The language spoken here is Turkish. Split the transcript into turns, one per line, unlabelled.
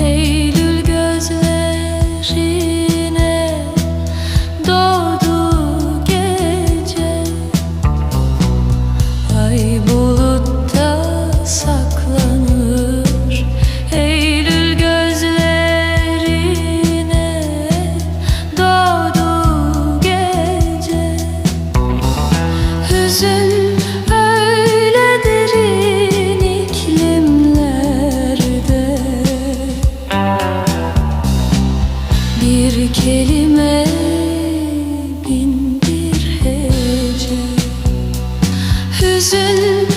Eylül gözlerine doğ Kelime bin bir hece. Hüzün